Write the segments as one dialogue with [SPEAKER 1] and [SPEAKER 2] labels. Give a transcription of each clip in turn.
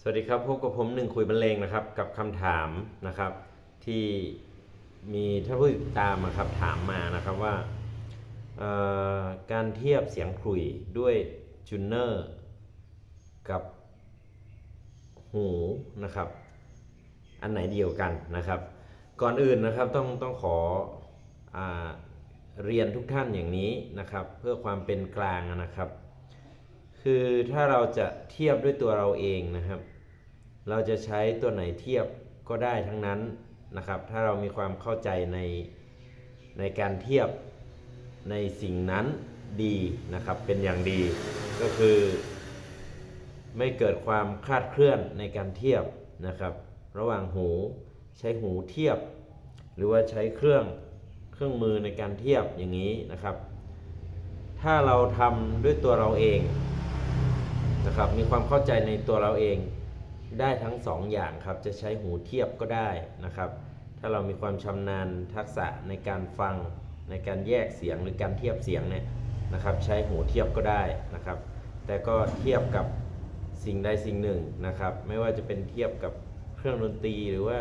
[SPEAKER 1] สวัสดีครับพบกับผมหนึ่งคุยบรรเลงนะครับ กับคำถามนะครับ ที่มีท่านผู้ติดตามนะครับถามมานะครับว่าการเทียบเสียงขลุ่ยด้วยจูเนอร์กับหูนะครับ อันไหนเดียวกันนะครับ ก่อนอื่นนะครับต้องต้องขออเรียนทุกท่านอย่างนี้นะครับ เพื่อความเป็นกลางนะครับ คือถ้าเราจะเทียบด้วยตัวเราเองนะครับ เราจะใช้ตัวไหนเทียบก็ได้ทั้งนั้นนะครับ ถ้าเรามีความเข้าใจในในการเทียบในสิ่งนั้นดีนะครับ เป็นอย่างดี ก็คือ ไม่เกิดความคลาดเคลื่อนในการเทียบนะครับ ระหว่างหูใช้หูเทียบ หรือว่าใช้เครื่องเครื่องมือในการเทียบอย่างนี้นะครับ ถ้าเราทำด้วยตัวเราเอง นะครับมีความเข้าใจในตัวเราเองได้ทั้งสองอย่างครับจะใช้หูเทียบก็ได้นะครับ ถ้าเรามีความชำนาญทักษะในการฟังในการแยกเสียงหรือการเทียบเสียงเนี่ยนะครับ ใช้หูเทียบก็ได้นะครับ แต่ก็เทียบกับสิ่งใดสิ่งหนึ่งนะครับ ไม่ว่าจะเป็นเทียบกับเครื่องดนตรีหรือว่า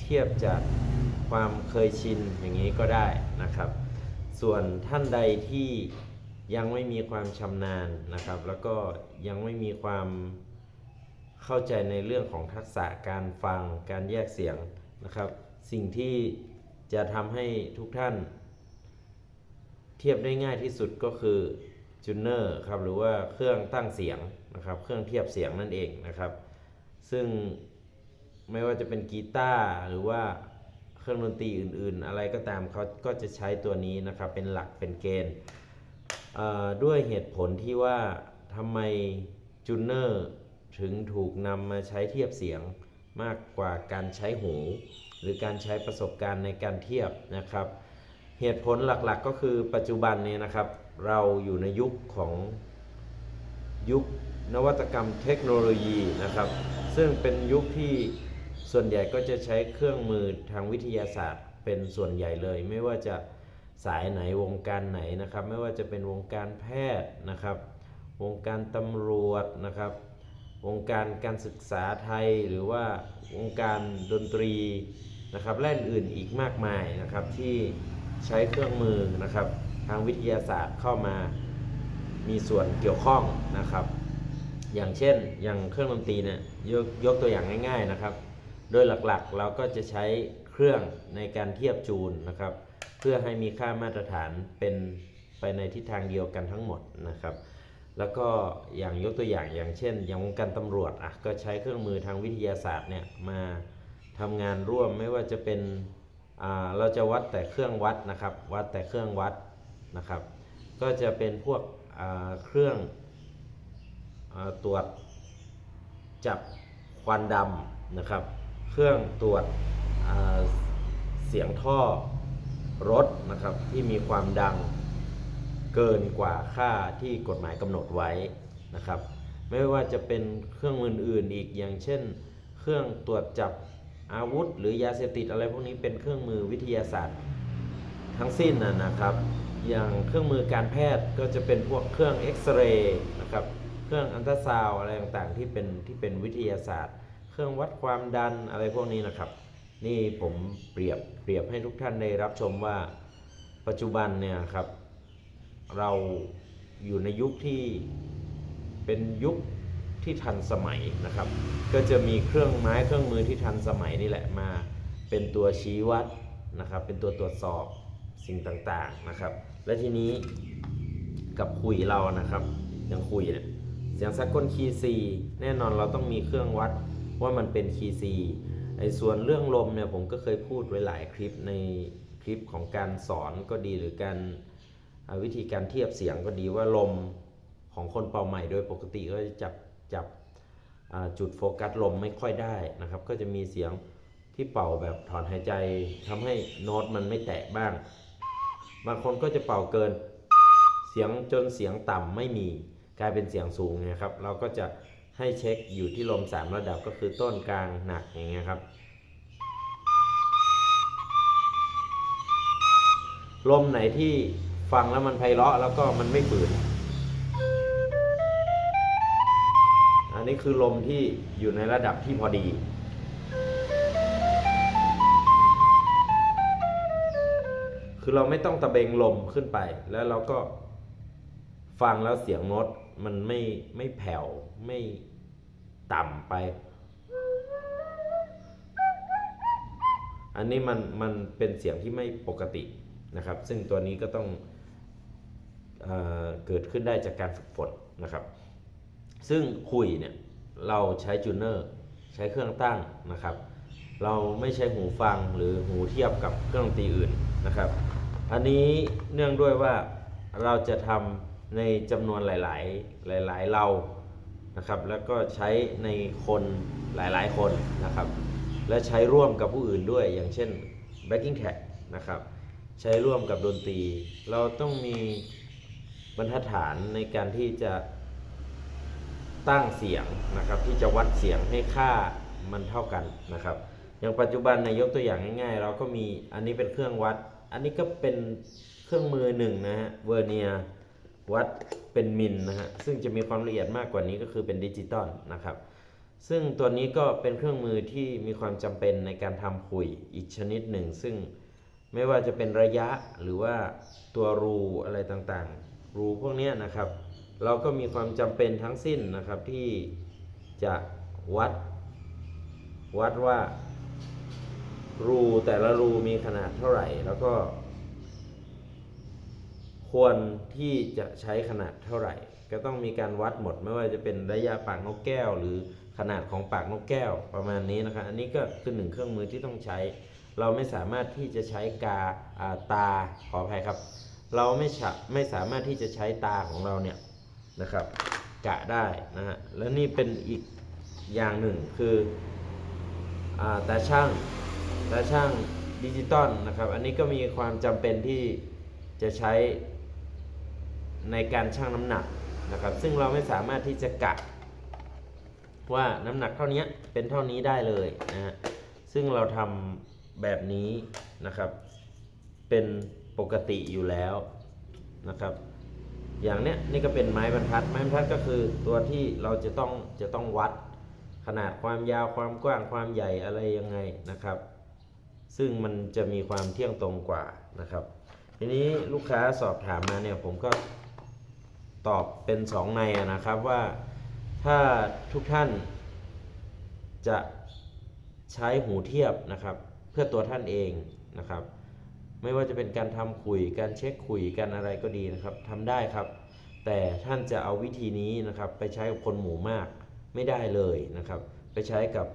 [SPEAKER 1] เทียบจากความเคยชินอย่างนี้ก็ได้นะครับ ส่วนท่านใดที่ ยังไม่มีความชำนาญนะครับ แล้วก็ยังไม่มีความเข้าใจในเรื่องของทักษะการฟังการแยกเสียงนะครับ สิ่งที่จะทำให้ทุกท่าน เทียบได้ง่ายที่สุดก็คือจูเนอร์ครับหรือว่าเครื่องตั้งเสียงนะครับ เครื่องเทียบเสียงนั่นเองนะครับ ซึ่งไม่ว่าจะเป็นกีตาร์หรือว่าเครื่องดนตรีอื่น ๆ อะไรก็ตามเขาก็จะใช้ตัวนี้นะครับ เป็นหลักเป็นเกณฑ์ ด้วยเหตุผลที่ว่าทำไมจูเนอร์ถึงถูกนำมาใช้เทียบเสียงมากกว่าการใช้หู หรือการใช้ประสบการณ์ในการเทียบนะครับ เหตุผลหลักๆก็คือปัจจุบันนี้นะครับ เราอยู่ในยุคของยุคนวัตกรรมเทคโนโลยีนะครับ ซึ่งเป็นยุคที่ส่วนใหญ่ก็จะใช้เครื่องมือทางวิทยาศาสตร์เป็นส่วนใหญ่เลย ไม่ว่าจะ สายไหนวงการไหนนะครับ ไม่ว่าจะเป็นวงการแพทย์นะครับ วงการตำรวจนะครับ วงการการศึกษาไทยหรือว่าวงการดนตรีนะครับและอื่นอีกมากมายนะครับที่ใช้เครื่องมือนะครับ ทางวิทยาศาสตร์เข้ามามีส่วนเกี่ยวข้องนะครับ อย่างเช่นอย่างเครื่องดนตรีเนี่ยยกยกตัวอย่างง่าย ๆนะครับ โดยหลักๆเราก็จะใช้เครื่องในการเทียบจูนนะครับ เพื่อให้มีค่ามาตรฐานเป็นไปในทิศทางเดียวกันทั้งหมดนะครับ แล้วก็อย่างยกตัวอย่างอย่างเช่น อย่างวงการตำรวจอะก็ใช้เครื่องมือทางวิทยาศาสตร์เนี่ยมาทำงานร่วมไม่ว่าจะเป็นอ่าเราจะวัดแต่เครื่องวัดนะครับ วัดแต่เครื่องวัดนะครับ ก็จะเป็นพวกอ่าเครื่องอาตรวจจับควันดำนะครับ เครื่องตรวจอ่าเสียงท่อ รถนะครับที่มีความดังเกินกว่าค่าที่กฎหมายกำหนดไว้นะครับ ไม่ว่าจะเป็นเครื่องมืออื่นอีกอย่างเช่น เครื่องตรวจจับอาวุธ หรือยาเสพติดอะไรพวกนี้เป็นเครื่องมือวิทยาศาสตร์ ทั้งสิ้นนะนะครับ อย่างเครื่องมือการแพทย์ก็จะเป็นพวกเครื่องเอ็กซเรย์นะครับเครื่องอันตราซาวอะไรต่างๆที่เป็นที่เป็นวิทยาศาสตร์ เครื่องวัดความดันอะไรพวกนี้นะครับ นี่ผมเปรียบเปรียบให้ทุกท่านได้รับชมว่าปัจจุบันเนี่ยครับ เราอยู่ในยุคที่เป็นยุคที่ทันสมัยนะครับ ก็จะมีเครื่องไม้เครื่องมือที่ทันสมัยนี่แหละมาเป็นตัวชี้วัดนะครับ เป็นตัวตรวจสอบสิ่งต่างๆนะครับ และทีนี้กับคุยเรานะครับอย่างคุยเนี่ยเสียงสากลคีย์ซีแน่นอนเราต้องมีเครื่องวัดว่ามันเป็นคีย์ซี ไอ้ส่วนเรื่องลมเนี่ยผมก็เคยพูดไว้หลายคลิปในคลิปของการสอนก็ดีหรือการวิธีการเทียบเสียงก็ดีว่าลมของคนเป่าใหม่โดยปกติก็จะจับจับจุดโฟกัสลมไม่ค่อยได้นะครับ ก็จะมีเสียงที่เป่าแบบถอนหายใจทำให้โน้ตมันไม่แตะบ้าง บางคนก็จะเป่าเกิน เสียงจนเสียงต่ำไม่มีกลายเป็นเสียงสูงนะครับ เราก็จะ ให้เช็คอยู่ที่ลม 3 ระดับก็คือต้นกลางหนักอย่างเงี้ยครับ ลมไหนที่ฟังแล้วมันไพเราะแล้วก็มันไม่ฝืน อันนี้คือลมที่อยู่ในระดับที่พอดีคือเราไม่ต้องตะเบงลมขึ้นไป แล้วเราก็ฟังแล้วเสียงโน้ต มันไม่ไม่แผ่วไม่ต่ำไป อันนี้มันมันเป็นเสียงที่ไม่ปกตินะครับ ซึ่งตัวนี้ก็ต้องเอเกิดขึ้นได้จากการฝึกฝนนะครับ ซึ่งคุยเนี่ยเราใช้จูเนอร์ใช้เครื่องตั้งนะครับ เราไม่ใช้หูฟังหรือหูเทียบกับเครื่องดนตรีอื่นนะครับ อันนี้เนื่องด้วยว่าเราจะทำ ในจำนวนหลาย ๆ หลาย ๆ เรานะครับ แล้วก็ใช้ในคนหลาย ๆ คนนะครับ และใช้ร่วมกับผู้อื่นด้วย อย่างเช่น backing track นะครับ ใช้ร่วมกับดนตรี เราต้องมีบรรทัดฐานในการที่จะตั้งเสียงนะครับ ที่จะวัดเสียงให้ค่ามันเท่ากันนะครับ อย่างปัจจุบันในยกตัวอย่างง่าย ๆ เราก็มีอันนี้เป็นเครื่องวัด อันนี้ก็เป็นเครื่องมือหนึ่งนะฮะเวอร์เนีย วัดเป็นมิลนะฮะซึ่งจะมีความละเอียดมากกว่านี้ก็คือเป็นดิจิตอลนะครับ ซึ่งตัวนี้ก็เป็นเครื่องมือที่มีความจำเป็นในการทำคุยอีกชนิดหนึ่ง ซึ่งไม่ว่าจะเป็นระยะหรือว่าตัวรูอะไรต่างๆ รูพวกนี้นะครับ เราก็มีความจำเป็นทั้งสิ้นนะครับที่จะวัด วัดว่ารูแต่ละรูมีขนาดเท่าไหร่ แล้วก็ ควรที่จะใช้ขนาดเท่าไหร่ ก็ต้องมีการวัดหมดไม่ว่าจะเป็นระยะปากนกแก้ว หรือขนาดของปากนกแก้วประมาณนี้นะครับอันนี้ก็คือหนึ่งเครื่องมือที่ต้องใช้ เราไม่สามารถที่จะใช้กาาตาขออภัยครับ เราไม่ฉะไม่สามารถที่จะใช้ตาของเราเนี่ยนะครับ กะได้นะฮะแล้วนี่เป็นอีกอย่างหนึ่งคืออตาช่างตาช่างดิจิตอลนะครับ อันนี้ก็มีความจำเป็นที่จะใช้ ในการชั่งน้ำหนักนะครับ ซึ่งเราไม่สามารถที่จะกะว่าน้ำหนักเท่านี้เป็นเท่านี้ได้เลยนะฮะซึ่งเราทำแบบนี้นะครับ เป็นปกติอยู่แล้วนะครับ อย่างเนี้ยนี่ก็เป็นไม้บรรทัด ไม้บรรทัดก็คือตัวที่เราจะต้องจะต้องวัดขนาดความยาวความกว้างความใหญ่อะไรยังไงนะครับ ซึ่งมันจะมีความเที่ยงตรงกว่านะครับ ทีนี้ลูกค้าสอบถามมาเนี่ยผมก็ ตอบเป็นสองในนะครับว่าถ้าทุกท่านจะใช้หูเทียบนะครับ เพื่อตัวท่านเองนะครับ ไม่ว่าจะเป็นการทำคุยการเช็คคุยกันอะไรก็ดีนะครับทำได้ครับ แต่ท่านจะเอาวิธีนี้นะครับไปใช้กับคนหมู่มากไม่ได้เลยนะครับ ไปใช้กับ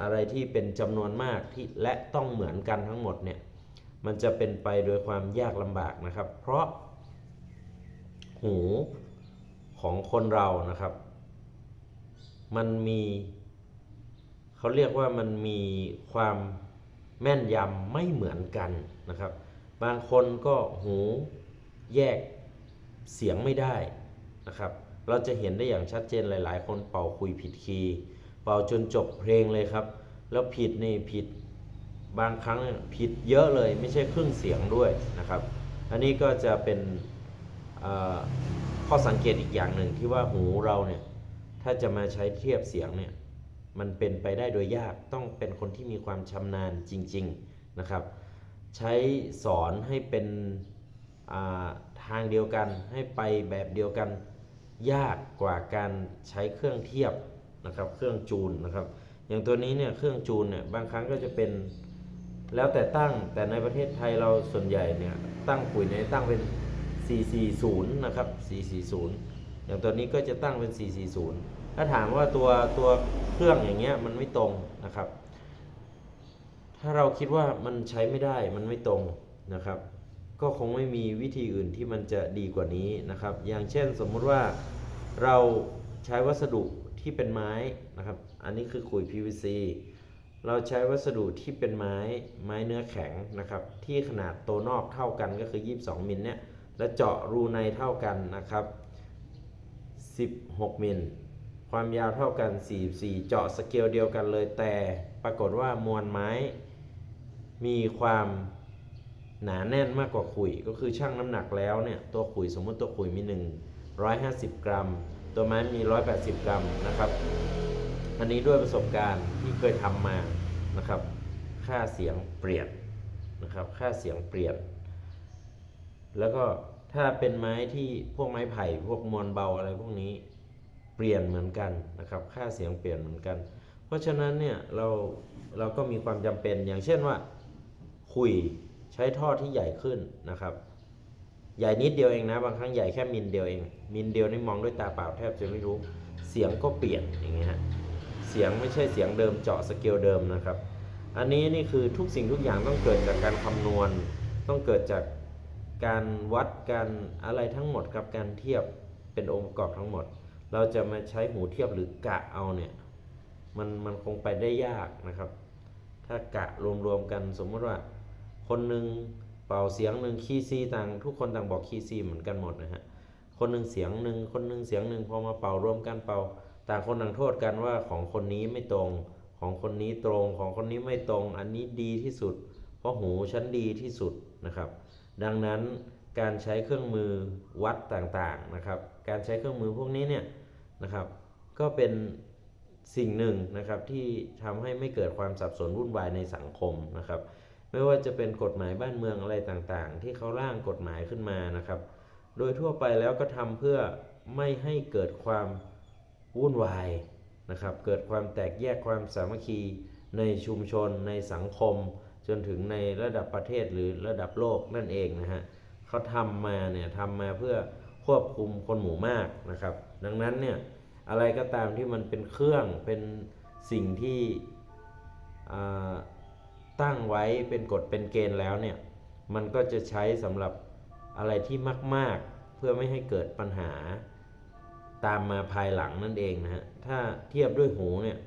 [SPEAKER 1] อะไรที่เป็นจำนวนมากที่และต้องเหมือนกันทั้งหมดเนี่ยมันจะเป็นไปโดยความยากลำบากนะครับ เพราะ หูของคนเรานะครับ มันมีเขาเรียกว่ามันมีความแม่นยำไม่เหมือนกันนะครับ บางคนก็หูแยกเสียงไม่ได้นะครับ เราจะเห็นได้อย่างชัดเจนหลาย ๆ คนเป่าคุยผิดคีย์เป่าจนจบเพลงเลยครับ แล้วผิดนี่ผิดบางครั้งผิดเยอะเลยไม่ใช่ครึ่งเสียงด้วยนะครับ อันนี้ก็จะเป็น ข้อสังเกตอีกอย่างหนึ่งที่ว่าหูเราเนี่ยถ้าจะมาใช้เทียบเสียงเนี่ยมันเป็นไปได้โดยยากต้องเป็นคนที่มีความชำนาญจริง ๆนะครับ ใช้สอนให้เป็นาทางเดียวกันให้ไปแบบเดียวกันยากกว่าการใช้เครื่องเทียบนะครับเครื่องจูนนะครับ อย่างตัวนี้เนี่ยเครื่องจูนเนี่ยบางครั้งก็จะเป็นแล้วแต่ตั้งแต่ในประเทศไทยเราส่วนใหญ่เนี่ยตั้งปุ๋ยเนี่ยตั้งเป็น 440 นะครับ 440 อย่างตัวนี้ก็จะตั้งเป็น 440 ถ้าถามว่าตัวตัวเครื่องอย่างเงี้ยมันไม่ตรงนะครับ ถ้าเราคิดว่ามันใช้ไม่ได้มันไม่ตรงนะครับ ก็คงไม่มีวิธีอื่นที่มันจะดีกว่านี้นะครับ อย่างเช่นสมมุติว่าเราใช้วัสดุที่เป็นไม้นะครับ อันนี้คือขุย PVC เราใช้วัสดุที่เป็นไม้ไม้เนื้อแข็งนะครับ ที่ขนาดตัวนอกเท่ากันก็คือ 22 มิลเนี่ย และเจาะรูในเท่ากันนะครับ 16มิลความยาวเท่ากัน 44 เจาะสเกลเดียวกันเลยแต่ปรากฏว่ามวลไม้ มีความหนาแน่นมากกว่าขุยก็คือชั่งน้ำหนักแล้วเนี่ยตัวขุยสมมติตัวขุยมี 150 กรัมตตัวไม้มี 180 กรัมนะครับ อันนี้ด้วยประสบการณ์ที่เคยทำมานะครับ ค่าเสียงเปลี่ยนนะครับ ค่าเสียงเปลี่ยน แล้วก็ ถ้าเป็นไม้ที่พวกไม้ไผ่พวกมวลเบาอะไรพวกนี้เปลี่ยนเหมือนกันนะครับ ค่าเสียงเปลี่ยนเหมือนกัน เพราะฉะนั้นเนี่ยเราเราก็มีความจำเป็นอย่างเช่นว่า คุยใช้ท่อที่ใหญ่ขึ้นนะครับ ใหญ่นิดเดียวเองนะ บางครั้งใหญ่แค่มิลเดียวเอง มิลเดียวนี่มองด้วยตาเปล่าแทบจะไม่รู้ เสียงก็เปลี่ยนอย่างเงี้ยเสียงไม่ใช่เสียงเดิมเจาะสเกลเดิมนะครับ อันนี้นี่คือทุกสิ่งทุกอย่างต้องเกิดจากการคำนวณ ต้องเกิดจาก การวัดการอะไรทั้งหมดกับการเทียบเป็นองค์ประกอบทั้งหมด เราจะมาใช้หูเทียบหรือกะเอาเนี่ยมันมันคงไปได้ยากนะครับ ถ้ากะรวมๆกันสมมติว่า คนหนึ่งเป่าเสียงหนึ่งคีย์ซีต่างทุกคนต่างบอกคีย์ซีเหมือนกันหมดนะฮะคนหนึ่งเสียงหนึ่งคนหนึ่งเสียงหนึ่งพอมาเป่ารวมกันเป่า ต่างคนต่างโทษกันว่าของคนนี้ไม่ตรงของคนนี้ตรงของคนนี้ไม่ตรง อันนี้ดีที่สุด เพราะหูฉันดีที่สุดนะครับ ดังนั้นการใช้เครื่องมือวัดต่างๆนะครับ การใช้เครื่องมือพวกนี้เนี่ยนะครับ ก็เป็นสิ่งหนึ่งนะครับที่ทำให้ไม่เกิดความสับสนวุ่นวายในสังคมนะครับ ไม่ว่าจะเป็นกฎหมายบ้านเมืองอะไรต่างๆ ที่เขาร่างกฎหมายขึ้นมานะครับ โดยทั่วไปแล้วก็ทำเพื่อไม่ให้เกิดความวุ่นวายนะครับ เกิดความแตกแยกความสามัคคีในชุมชนในสังคม จนถึงในระดับประเทศหรือระดับโลกนั่นเองนะฮะเขาทำมาเนี่ยทำมาเพื่อควบคุมคนหมู่มากนะครับ ดังนั้นเนี่ยอะไรก็ตามที่มันเป็นเครื่องเป็นสิ่งที่ตั้งไว้เป็นกฎเป็นเกณฑ์แล้วเนี่ยมันก็จะใช้สำหรับอะไรที่มาก ๆ เพื่อไม่ให้เกิดปัญหาตามมาภายหลังนั่นเองนะฮะถ้าเทียบด้วยหูเนี่ย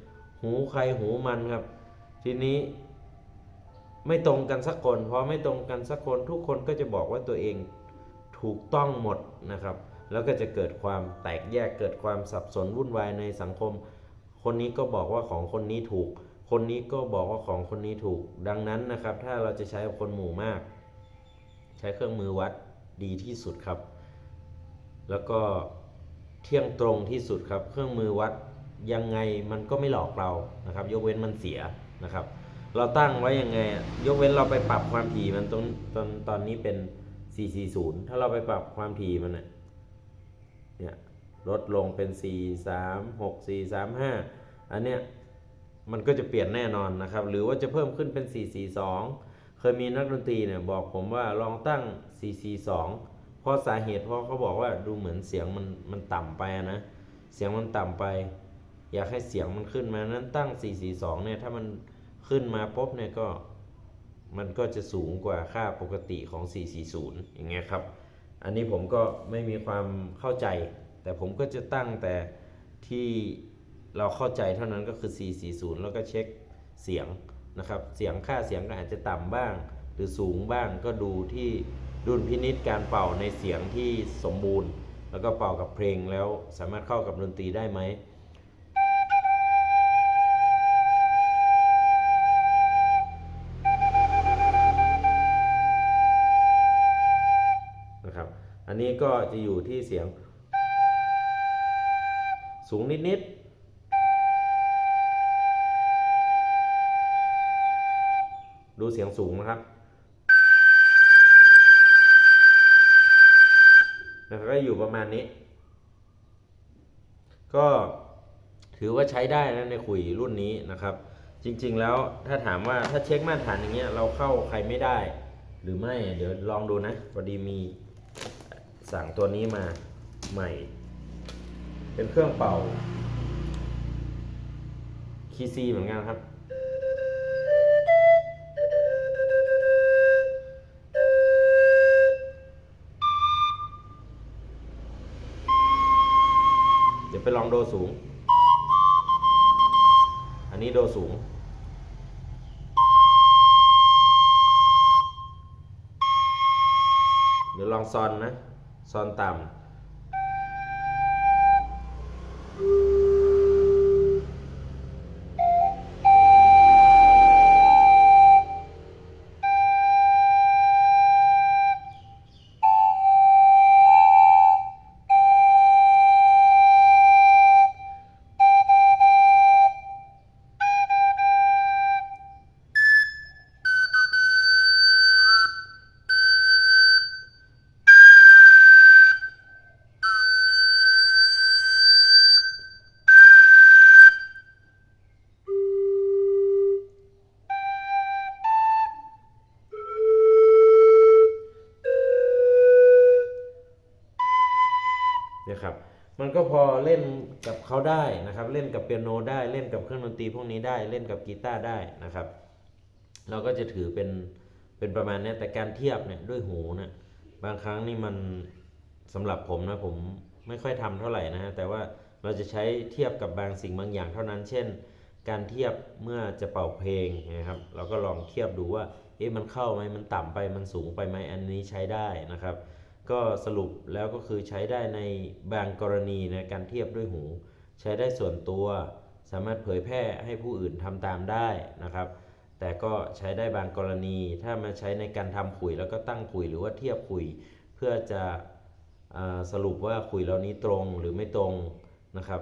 [SPEAKER 1] หูใครหูมันครับ ทีนี้ ไม่ตรงกันสักคนพอไม่ตรงกันสักคนทุกคนก็จะบอกว่าตัวเองถูกต้องหมดนะครับ แล้วก็จะเกิดความแตกแยกเกิดความสับสนวุ่นวายในสังคม คนนี้ก็บอกว่าของคนนี้ถูก คนนี้ก็บอกว่าของคนนี้ถูก ดังนั้นนะครับ ถ้าเราจะใช้กับคนหมู่มาก ใช้เครื่องมือวัดดีที่สุดครับ แล้วก็เที่ยงตรงที่สุดครับ เครื่องมือวัดยังไงมันก็ไม่หลอกเรานะครับ ยกเว้นมันเสียนะครับ เราตั้งไว้ยังไงอะยกเว้นเราไปปรับความถี่มันตรงตอนตอนนี้เป็น 440 ถ้าเราไปปรับความถี่มันเนี่ยเนี่ยลดลงเป็น 4 3 6 4 3 5 อันเนี้ยมันก็จะเปลี่ยนแน่นอนนะครับ หรือว่าจะเพิ่มขึ้นเป็น 442 เคยมีนักดนตรีเนี่ยบอกผมว่าลองตั้ง 442 เพราะสาเหตุเพราะเขาบอกว่าดูเหมือนเสียงมันมันต่ำไปนะ เสียงมันต่ำไป อยากให้เสียงมันขึ้นมานั้นตั้ง 442 เนี่ยถ้ามัน ขึ้นมาปุ๊บเนี่ยก็มันก็จะสูงกว่าค่าปกติของ 440 อย่างเงี้ยครับ อันนี้ผมก็ไม่มีความเข้าใจ แต่ผมก็จะตั้งแต่ที่เราเข้าใจเท่านั้นก็คือ 440 แล้วก็เช็คเสียงนะครับ เสียงค่าเสียงก็อาจจะต่ำบ้าง หรือสูงบ้างก็ดูที่ดุลพินิษการเป่าในเสียงที่สมบูรณ์ แล้วก็เป่ากับเพลงแล้วสามารถเข้ากับดนตรีได้ไหม นี้ก็จะอยู่ที่เสียง สูงนิดๆ ดูเสียงสูงนะครับนะครับก็อยู่ประมาณนี้ ก็ถือว่าใช้ได้นะในขุยรุ่นนี้นะครับ จริงๆแล้วถ้าถามว่าถ้าเช็คมาตรฐานอย่างเงี้ยเราเข้าใครไม่ได้ หรือไม่เดี๋ยวลองดูนะพอดีมี สั่งตัวนี้มาใหม่ เป็นเครื่องเป่า คีซีเหมือนกันครับ เดี๋ยวไปลองโดสูง อันนี้โดสูงเดี๋ยวลองซอนนะ ซอนต่ำ เขาได้นะครับ เล่นกับเปียโนได้เล่นกับเครื่องดนตรีพวกนี้ได้เล่นกับกีตาร์ได้นะครับ เราก็จะถือเป็นเป็นประมาณนี้แต่การเทียบเนี่ยด้วยหูเนะบางครั้งนี่มันสำหรับผมนะผมไม่ค่อยทำเท่าไหร่นะฮะแต่ว่าเราจะใช้เทียบกับบางสิ่งบางอย่างเท่านั้น เช่น การเทียบเมื่อจะเป่าเพลงนะครับ เราก็ลองเทียบดูว่าเอ๊ะมันเข้าไหมมันต่ำไปมันสูงไปไหมอันนี้ใช้ได้นะครับ ก็สรุปแล้วก็คือใช้ได้ในบางกรณีในการเทียบด้วยหู ใช้ได้ส่วนตัว สามารถเผยแพร่ให้ผู้อื่นทำตามได้นะครับ แต่ก็ใช้ได้บางกรณี ถ้ามาใช้ในการทำขุยแล้วก็ตั้งขุยหรือว่าเทียบขุย เพื่อจะอสรุปว่าขุยเหล่านี้ตรงหรือไม่ตรงนะครับ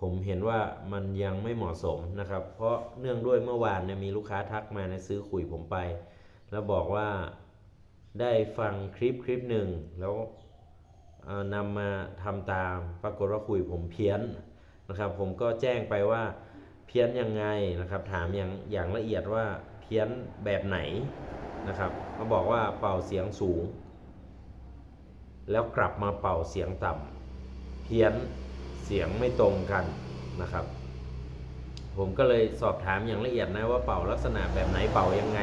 [SPEAKER 1] ผมเห็นว่ามันยังไม่เหมาะสมนะครับ เพราะเนื่องด้วยเมื่อวานเนี่ยมีลูกค้าทักมาในซื้อขุยผมไป แล้วบอกว่าได้ฟังคลิปคลิปหนึ่งแล้ว นำมาทำตาม ปรากฏว่าคุยผมเพี้ยนนะครับ ผมก็แจ้งไปว่าเพี้ยนยังไงนะครับ ถามอย่างอย่างละเอียดว่าเพี้ยนแบบไหนนะครับเขาบอกว่าเป่าเสียงสูง แล้วกลับมาเป่าเสียงต่ำเพี้ยนเสียงไม่ตรงกันนะครับ ผมก็เลยสอบถามอย่างละเอียดนะว่าเป่าลักษณะแบบไหนเป่ายังไง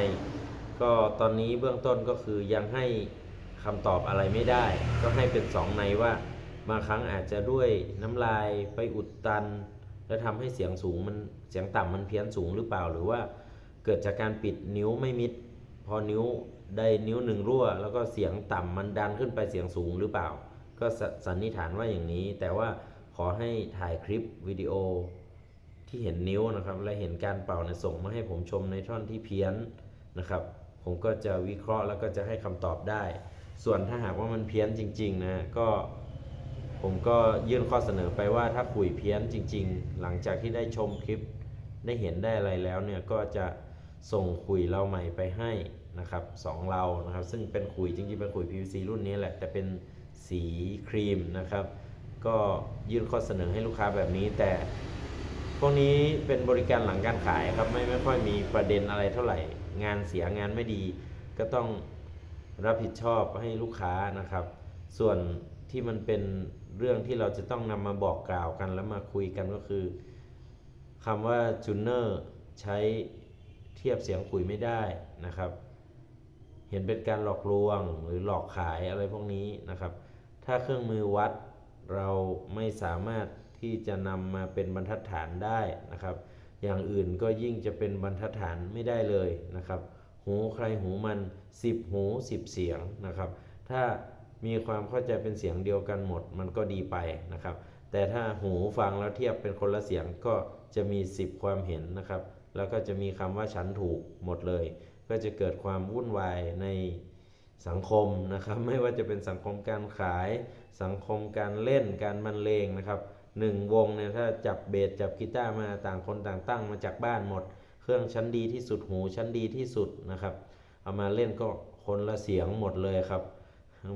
[SPEAKER 1] ก็ตอนนี้เบื้องต้นก็คือยังให้ คำตอบอะไรไม่ได้ ก็ให้เป็นสองในว่าบางครั้งอาจจะด้วยน้ำลายไปอุดตัน แล้วทำให้เสียงสูงมันเสียงต่ำมันเพี้ยนสูงหรือเปล่าหรือว่า เกิดจากการปิดนิ้วไม่มิด พอนิ้วได้นิ้วหนึ่งรั่ว แล้วก็เสียงต่ำมันดันขึ้นไปเสียงสูงหรือเปล่า ก็สสันนิษฐานว่าอย่างนี้ แต่ว่าขอให้ถ่ายคลิปวิดีโอที่เห็นนิ้วนะครับ และเห็นการเป่าเนี่ยส่งมาให้ผมชมในท่อนที่เพี้ยนนะครับ ผมก็จะวิเคราะห์แล้วก็จะให้คำตอบได้ ส่วนถ้าหากว่ามันเพี้ยนจริงๆนะก็ผมก็ยื่นข้อเสนอไปว่าถ้าคุยเพี้ยนจริง ๆ หลังจากที่ได้ชมคลิปได้เห็นได้อะไรแล้วเนี่ยก็จะส่งคุยเราใหม่ไปให้นะครับสองเรานะครับ ซึ่งเป็นคุยจริงๆเป็นคุย PVC รุ่นนี้แหละแต่เป็นสีครีมนะครับ ก็ยื่นข้อเสนอให้ลูกค้าแบบนี้ แต่พวกนี้เป็นบริการหลังการขายครับไม่ไม่ค่อยมีประเด็นอะไรเท่าไหร่ งานเสียงานไม่ดีก็ต้อง รับผิดชอบให้ลูกค้านะครับ ส่วนที่มันเป็นเรื่องที่เราจะต้องนำมาบอกกล่าวกันแล้วมาคุยกันก็คือคำว่าจูเนอร์ใช้เทียบเสียงคุยไม่ได้นะครับ เห็นเป็นการหลอกลวงหรือหลอกขายอะไรพวกนี้นะครับ ถ้าเครื่องมือวัดเราไม่สามารถที่จะนำมาเป็นบรรทัดฐานได้นะครับ อย่างอื่นก็ยิ่งจะเป็นบรรทัดฐานไม่ได้เลยนะครับ หูใครหูมัน 10หู10 เสียงนะครับ ถ้ามีความเข้าใจเป็นเสียงเดียวกันหมด มันก็ดีไปนะครับ แต่ถ้าหูฟังแล้วเทียบเป็นคนละเสียงก็จะมี 10 ความเห็นนะครับ แล้วก็จะมีคำว่าฉันถูกหมดเลย ก็จะเกิดความวุ่นวายในสังคมนะครับ ไม่ว่าจะเป็นสังคมการขาย สังคมการเล่นการบรรเลงนะครับหนึ่งวงเนี่ยถ้าจับเบสจับกีตาร์มาต่างคนต่างตั้งมาจากบ้านหมด เครื่องชั้นดีที่สุดหูชั้นดีที่สุดนะครับ เอามาเล่นก็คนละเสียงหมดเลยครับ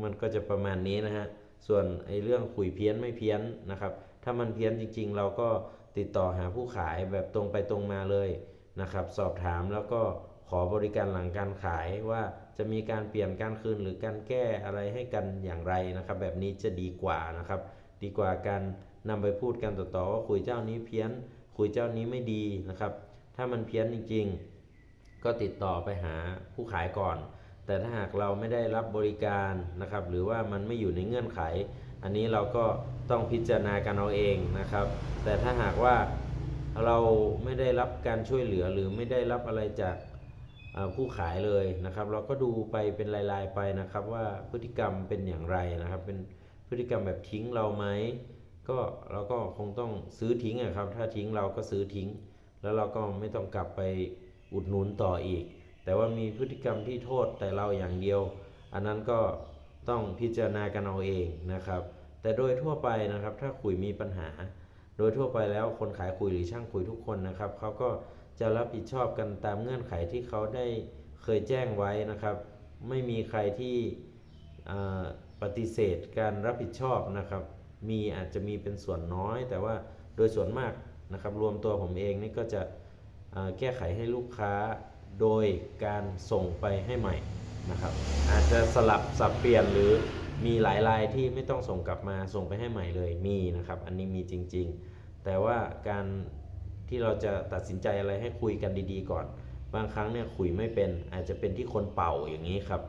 [SPEAKER 1] มันก็จะประมาณนี้นะฮะส่วนไอ้เรื่องคุยเพี้ยนไม่เพี้ยนนะครับ ถ้ามันเพี้ยนจริง ๆ เราก็ติดต่อหาผู้ขายแบบตรงไปตรงมาเลยนะครับ สอบถามแล้วก็ขอบริการหลังการขายว่าจะมีการเปลี่ยนการคืนหรือการแก้อะไรให้กันอย่างไรนะครับ แบบนี้จะดีกว่านะครับ ดีกว่าการนำไปพูดกันต่อๆว่าคุยเจ้านี้เพี้ยน คุยเจ้านี้ไม่ดีนะครับ ถ้ามันเพี้ยนจริง ๆ ก็ติดต่อไปหาผู้ขายก่อน แต่ถ้าหากเราไม่ได้รับบริการนะครับ หรือว่ามันไม่อยู่ในเงื่อนไข อันนี้เราก็ต้องพิจารณากันเอาเองนะครับ แต่ถ้าหากว่าเราไม่ได้รับการช่วยเหลือหรือไม่ได้รับอะไรจากผู้ขายเลยนะครับ เราก็ดูไปเป็นราย ๆ ไปนะครับ ว่าพฤติกรรมเป็นอย่างไรนะครับ เป็นพฤติกรรมแบบทิ้งเราไหมก็เราก็คงต้องซื้อทิ้งอะครับ ถ้าทิ้งเราก็ซื้อทิ้ง แล้วเราก็ไม่ต้องกลับไปอุดหนุนต่ออีก แต่ว่ามีพฤติกรรมที่โทษแต่เราอย่างเดียว อันนั้นก็ต้องพิจารณากันเอาเองนะครับ แต่โดยทั่วไปนะครับ ถ้าคุยมีปัญหา โดยทั่วไปแล้วคนขายคุยหรือช่างคุยทุกคนนะครับเขาก็จะรับผิดชอบกันตามเงื่อนไขที่เขาได้เคยแจ้งไว้นะครับ ไม่มีใครที่ปฏิเสธการรับผิดชอบนะครับ มีอาจจะมีเป็นส่วนน้อย แต่ว่าโดยส่วนมาก นะครับรวมตัวผมเองนี่ก็จะแก้ไขให้ลูกค้าโดยการส่งไปให้ใหม่นะครับ อาจจะสลับสับเปลี่ยนหรือมีหลายรายที่ไม่ต้องส่งกลับมาส่งไปให้ใหม่เลยมีนะครับ อันนี้มีจริง ๆ แต่ว่าการที่เราจะตัดสินใจอะไรให้คุยกันดีๆ ก่อน บางครั้งเนี่ยคุยไม่เป็น อาจจะเป็นที่คนเป่าอย่างนี้ครับ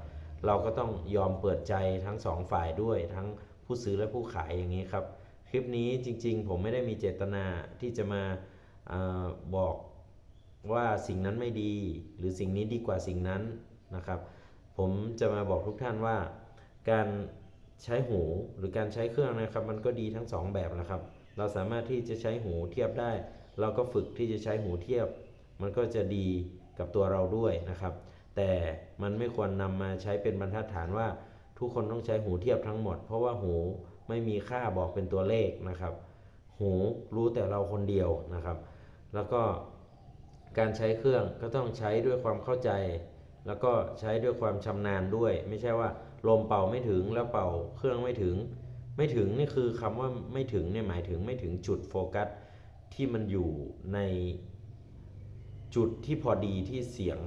[SPEAKER 1] เราก็ต้องยอมเปิดใจทั้งสองฝ่ายด้วยทั้งผู้ซื้อและผู้ขายอย่างนี้ครับ คลิปนี้จริงๆ ผมไม่ได้มีเจตนาที่จะมาออบอกว่าสิ่งนั้นไม่ดี หรือสิ่งนี้ดีกว่าสิ่งนั้นนะครับ ผมจะมาบอกทุกท่านว่า การใช้หูหรือการใช้เครื่องนะครับ มันก็ดีทั้งสองแบบนะครับ เราสามารถที่จะใช้หูเทียบได้ เราก็ฝึกที่จะใช้หูเทียบ มันก็จะดีกับตัวเราด้วยนะครับ แต่มันไม่ควรนำมาใช้เป็นบรรทัดฐานว่าทุกคนต้องใช้หูเทียบทั้งหมด เพราะว่าหู ไม่มีค่าบอกเป็นตัวเลขนะครับ หูรู้แต่เราคนเดียวนะครับ แล้วก็การใช้เครื่องก็ต้องใช้ด้วยความเข้าใจ แล้วก็ใช้ด้วยความชำนาญด้วย ไม่ใช่ว่าลมเป่าไม่ถึงแล้วเป่าเครื่องไม่ถึง ไม่ถึงนี่คือคำว่าไม่ถึงเนี่ยหมายถึงไม่ถึงจุดโฟกัสที่มันอยู่ในจุดที่พอดีที่เสียง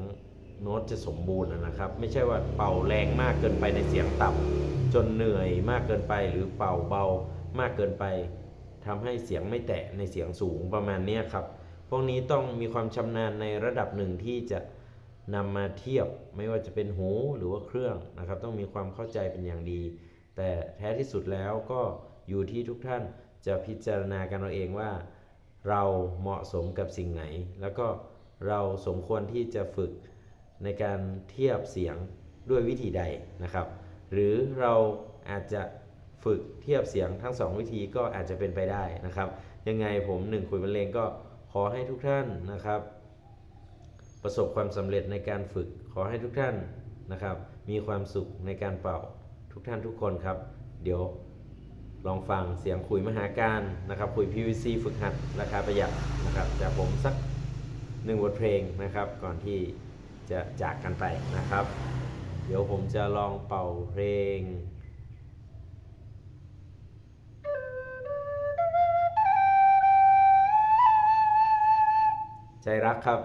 [SPEAKER 1] โน้ตจะสมบูรณ์นะครับ ไม่ใช่ว่าเป่าแรงมากเกินไปในเสียงต่ำจนเหนื่อยมากเกินไปหรือเป่าเบามากเกินไปทำให้เสียงไม่แตะในเสียงสูงประมาณนี้ครับ พวกนี้ต้องมีความชำนาญในระดับหนึ่งที่จะนำมาเทียบไม่ว่าจะเป็นหูหรือว่าเครื่องนะครับ ต้องมีความเข้าใจเป็นอย่างดี แต่แท้ที่สุดแล้วก็อยู่ที่ทุกท่านจะพิจารณากันเอาเองว่า เราเหมาะสมกับสิ่งไหน แล้วก็เราสมควรที่จะฝึก ในการเทียบเสียงด้วยวิธีใดนะครับ หรือเราอาจจะฝึกเทียบเสียงทั้งสองวิธีก็อาจจะเป็นไปได้นะครับ ยังไงผมหนึ่งคุยบรรเลงก็ขอให้ทุกท่านนะครับ ประสบความสำเร็จในการฝึกขอให้ทุกท่านนะครับ มีความสุขในการเป่าทุกท่านทุกคนครับ เดี๋ยวลองฟังเสียงคุยมหาการนะครับ คุย PVC ฝึกหัดราคาประหยัดนะครับจากผมสักหนึ่งบทเพลงนะครับก่อนที่ จะจากกันไปนะครับ เดี๋ยวผมจะลองเป่าเพลงใจรักครับ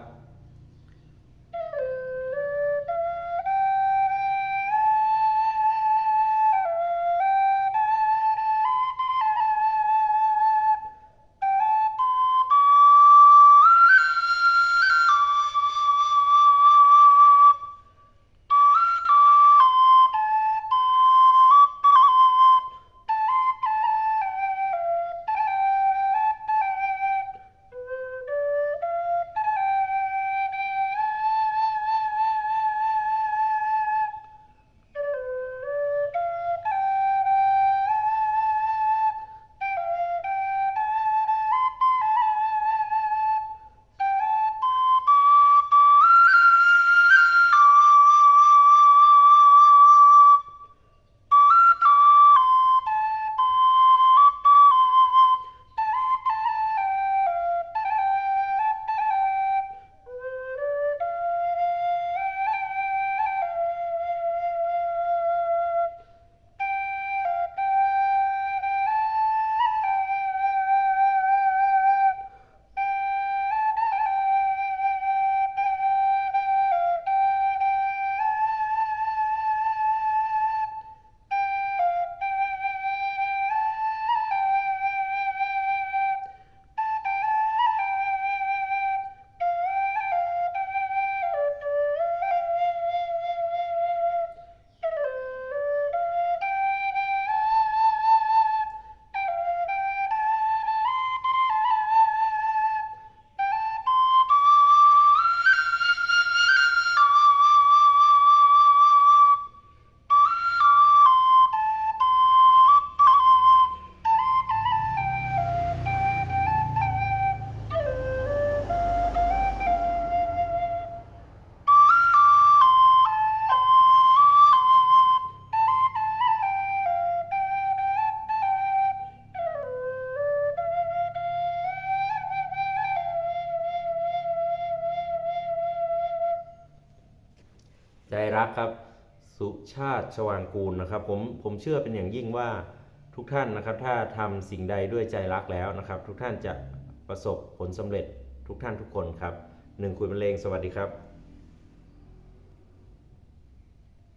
[SPEAKER 1] ครับ สุชาติชวางกูลนะครับ ผมผมเชื่อเป็นอย่างยิ่งว่าทุกท่านนะครับ ถ้าทำสิ่งใดด้วยใจรักแล้วนะครับ ทุกท่านจะประสบผลสำเร็จทุกท่านทุกคนครับหนึ่งคุยบรรเลงสวัสดีครับ